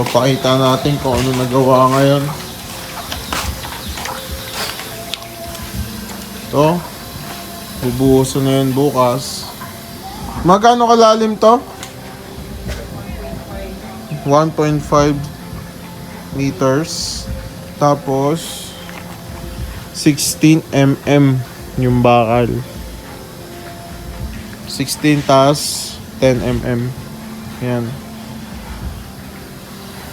So, natin kung ano nagawa ngayon. To. Bubuhusan na yan bukas. Magkano kalalim to? 1.5 meters. Tapos, 16 mm yung bakal. 16 tas 10 mm. Yan.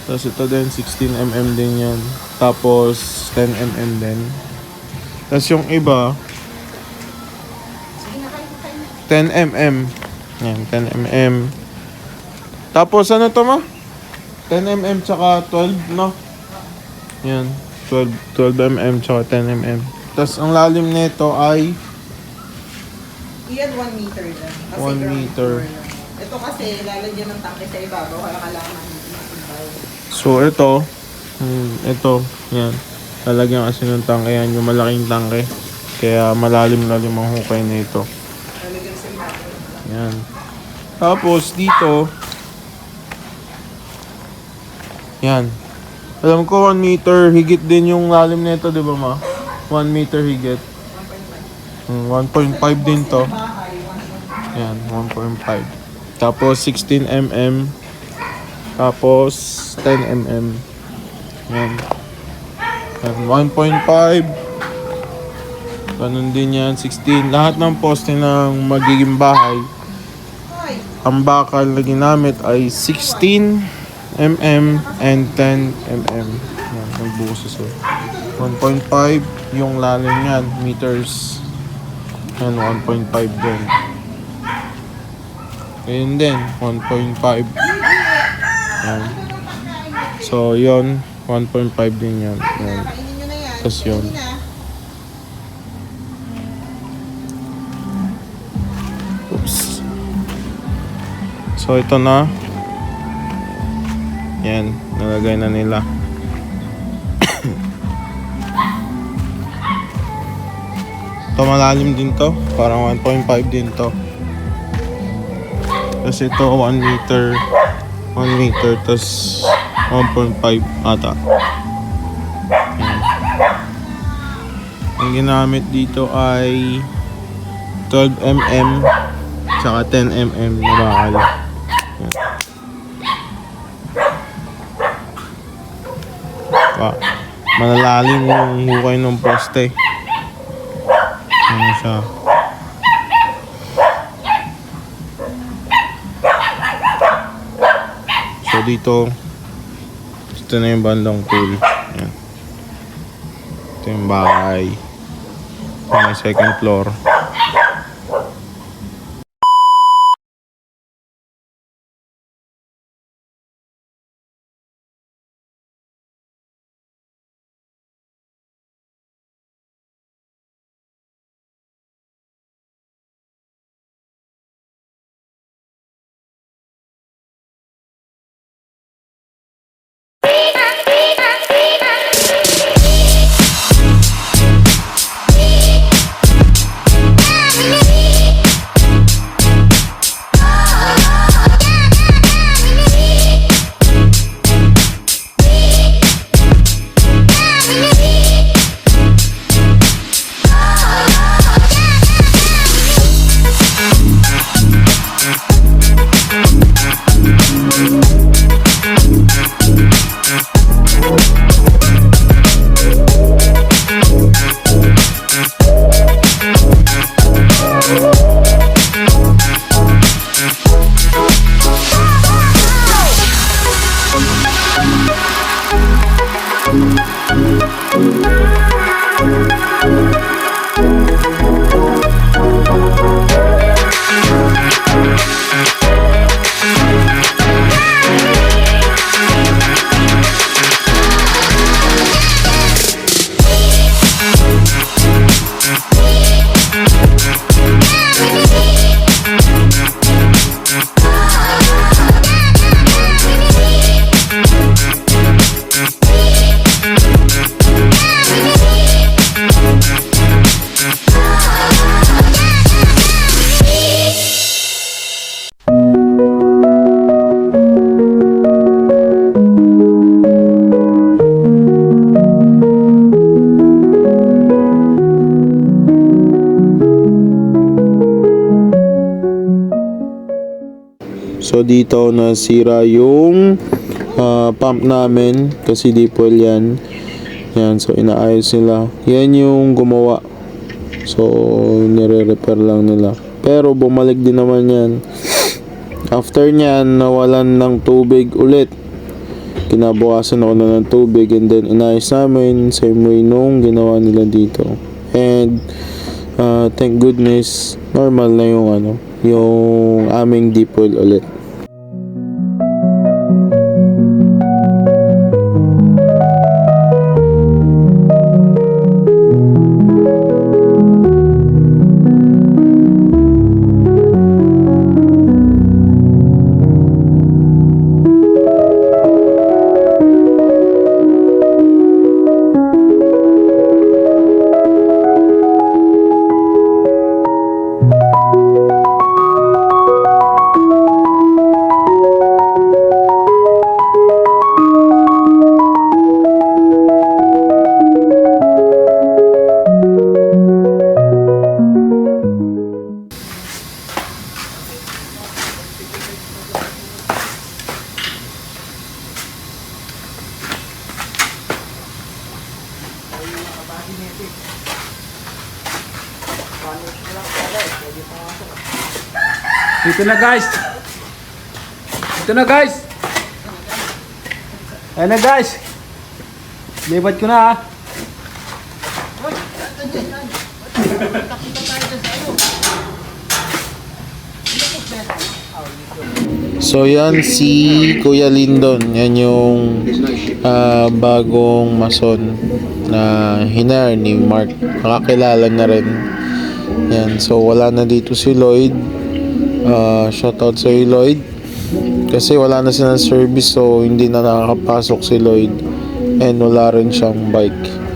Tapos ito din, 16 mm din yan. Tapos 10 mm din. Tapos yung iba, 10 mm. Yan, 10 mm. Tapos ano to ma? 10 mm tsaka 12, no? Yan, 12, 12 mm tsaka 10 mm. Tapos ang lalim nito ay Iyan 1 meter lang. Kasi One ground meter. floor lang. Ito kasi lalagyan ng tangke sa ibabaw kaya kailangan. So ito, hmm, ito, yan. Lalagyan kasi ng tangke yan, yung malaking tangke. Kaya malalim-lalim ang hukay sa ibabaw. Yan. Tapos dito, yan. Alam ko 1 meter higit din yung lalim nito, di ba ma? 1 meter higit. 1.5. Hmm, 1.5 din to. Bahay, 1.5. Yan, 1.5. Tapos 16 mm. Tapos 10 mm. Yan. Yan, 1.5. Ganun din yan, 16. Lahat ng poste ng magiging bahay, ang bakal na ginamit ay 16 mm and 10 mm. Yan, nagbuhos sa 1.5 yung lalim yan, meters. Yan, 1.5 din. Ayun din, 1.5. Yan. So, yon 1.5 din yan. yan. Tas yun. Oops. So, ito na. Yan, nalagay na nila. Ito malalim din to. Parang 1.5 din to. Kasi ito 1 meter. 1 meter. Tapos 1.5 ata. Ang ginamit dito ay 12 mm tsaka 10 mm na bakal. Yan. Wow. Malalalim yung hukay ng poste. Ano siya? So dito, ito na yung bandang pool. Yan. Ito yung bahay. Ito may second floor. Dito nasira yung ah, pump namin kasi well yan. Yan, so inaayos nila. Yan yung gumawa. So nire-repair lang nila. Pero bumalik din naman yan. After nyan, nawalan ng tubig ulit. Kinabukasan ako na ng tubig and then inayos namin same way nung ginawa nila dito. And uh, thank goodness normal na yung ano, yung aming deep well ulit. Dito na guys. Dito na guys. Ayan na guys. Libat ko na ha. So yan si Kuya Lindon, yan yung ah, bagong mason na hinar ni Mark. Nakakilala na rin. Yan, so wala na dito si Lloyd. Ah, shoutout sa Lloyd. Kasi wala na silang service so hindi na nakakapasok si Lloyd. And wala rin siyang bike.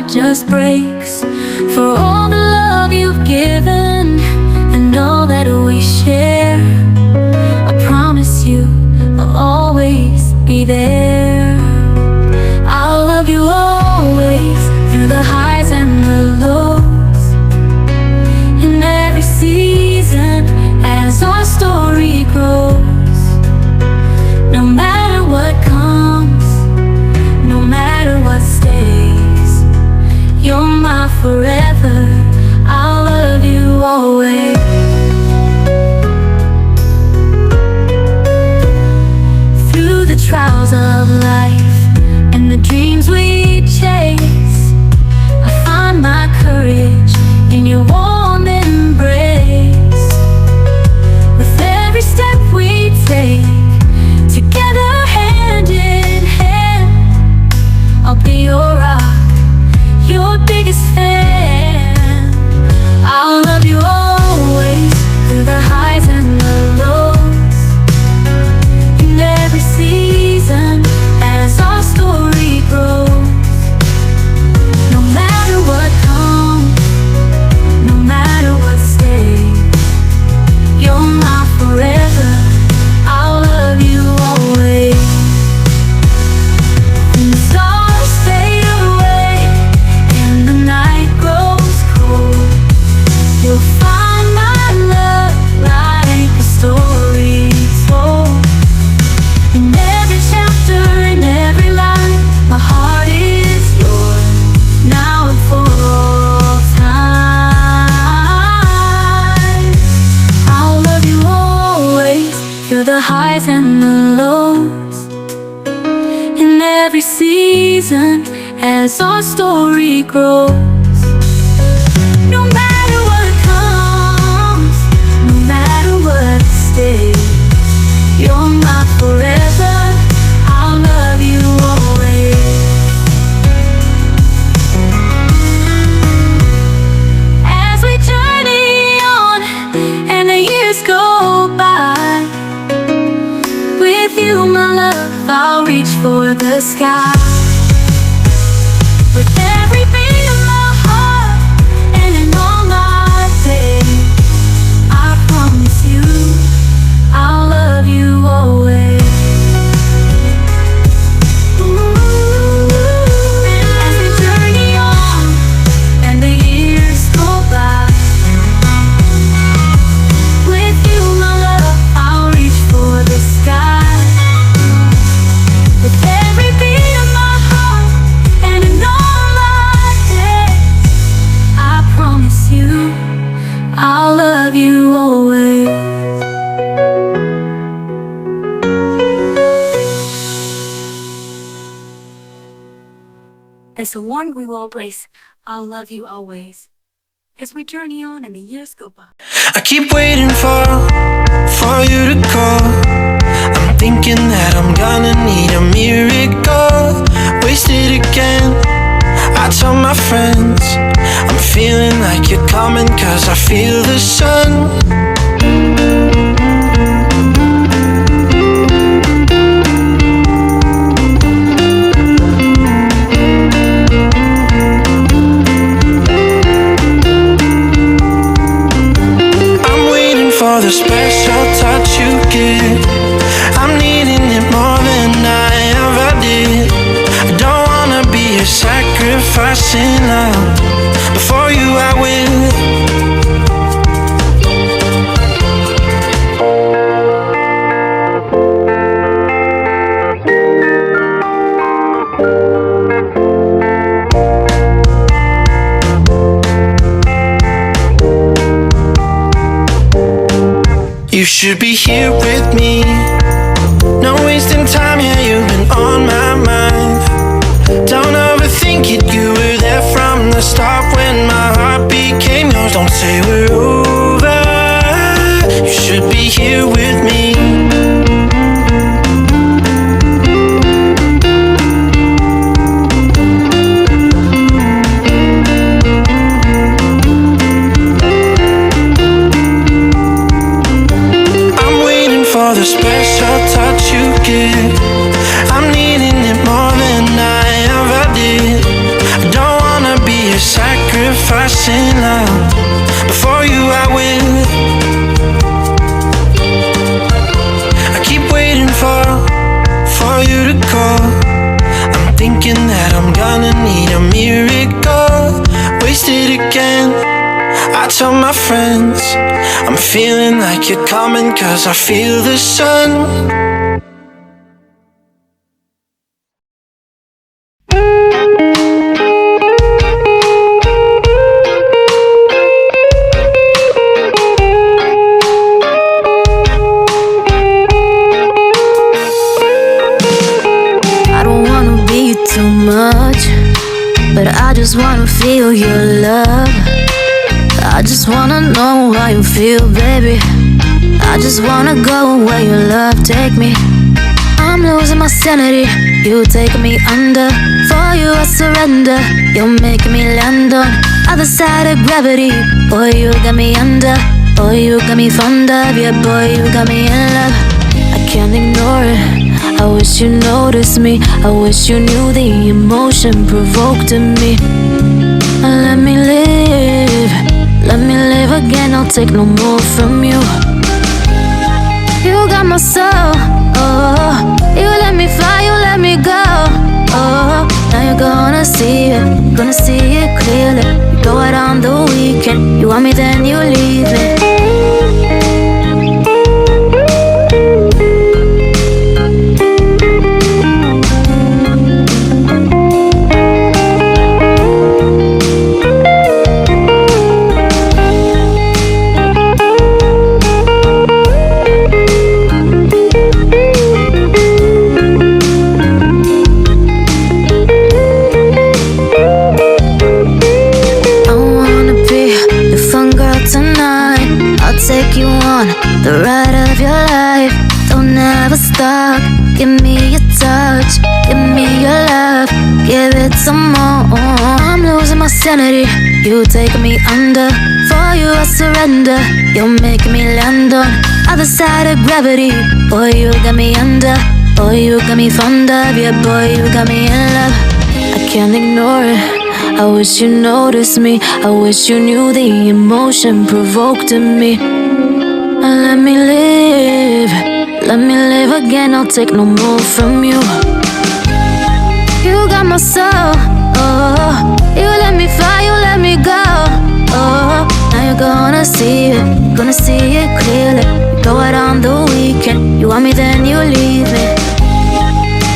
Just forever. I'll love you always. Through the trials of life and the dreams we chase, I find my courage in your warm embrace. With every step we take, through the highs and the lows. In every season, as our story grows. The sky. Embrace, I'll love you always. As we journey on and the years go by. I keep waiting for for you to call. I'm thinking that I'm gonna need a miracle. Wasted again. I tell my friends I'm feeling like you're coming cause I feel the sun. The special touch you give. I'm needing it more than I ever did. I don't wanna be a sacrificing love. Before you, I will. Should be here with me. No wasting time, yeah, you've been on my mind. Don't overthink it, you were there from the start when my heart became yours. Don't say we're over. You should be here with me. Feeling like you're coming cause I feel the sun. Sanity, you take me under. For you, I surrender. You're making me land on other side of gravity. Boy, you got me under. Boy, you got me fond of. Yeah, boy, you got me in love. I can't ignore it. I wish you noticed me. I wish you knew the emotion provoked in me. Let me live. Let me live again. I'll take no more from you. You got my soul. Oh, now you're gonna see it. Gonna see it clearly. You go out on the weekend. You want me, then you leave me. Under. For you, I surrender. You're making me land on other side of gravity. Boy, you got me under. Boy, you got me fond of. Yeah, boy, you got me in love. I can't ignore it. I wish you noticed me. I wish you knew the emotion provoked in me. Let me live. Let me live again. I'll take no more from you. You got my soul. Oh, you let me fly. You let me go. Now you're gonna see it. Gonna see it clearly. Go out on the weekend. You want me, then you leave me.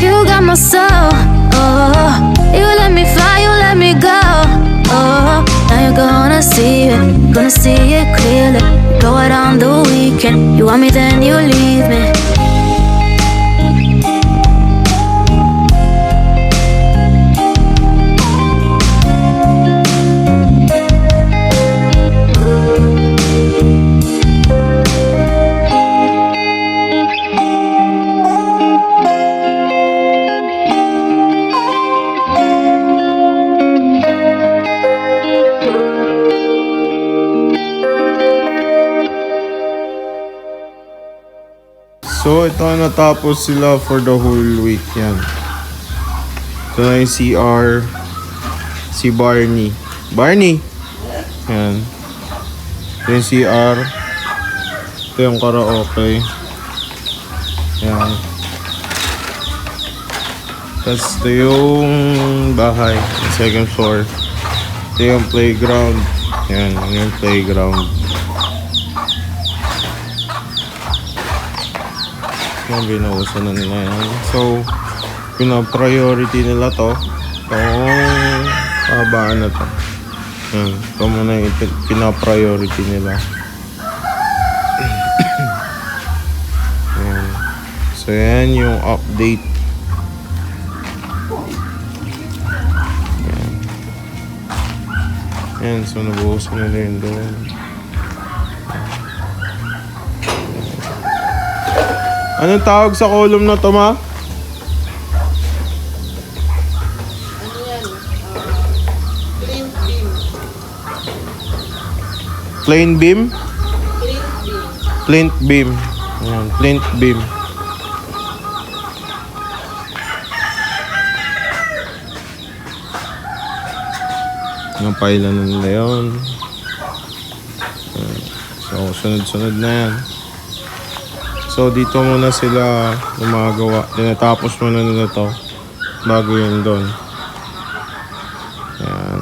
You got my soul. Oh, you let me fly, you let me go. Oh, now you're gonna see it, gonna see it clearly. Go out on the weekend. You want me, then you leave me. Natapos sila for the whole week yan. Ito na yung CR. Si Barney. Barney! Yan. Ito yung CR. Ito yung karaoke. Yan. Tapos ito yung bahay. Second floor. Ito yung playground. Yan yung playground. Yung binuusan na nila yan. So, pina-priority nila to. Itong kabaan na to. Yan. Ito muna yung pina-priority nila. yan. So, yan yung update. Yan. Yan. So, nabuhusan nila yun doon. Anong tawag sa column na to, ma? Ano yan? Plain beam. Plain beam? Plain beam. Ayan, plint beam. Yung pila na nila yun. So, sunod-sunod na yan. So, dito muna sila gumagawa. Tinatapos muna nila to. Bago yun doon. Ayan.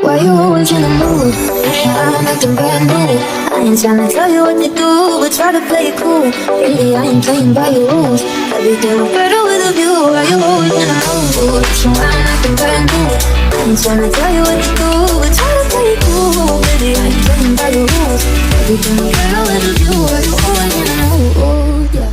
Why you always in the mood? I'm acting brand new. I ain't trying to tell you what to do, but try to play it cool. Really, I ain't playing by your rules. Look better with a view. Why you always in the mood? So I'm acting brand new. I'm trying to tell you what to do. We're trying to play it cool, baby. I ain't playing by the rules. Everything I got a little you are the all I wanna know. Oh, yeah.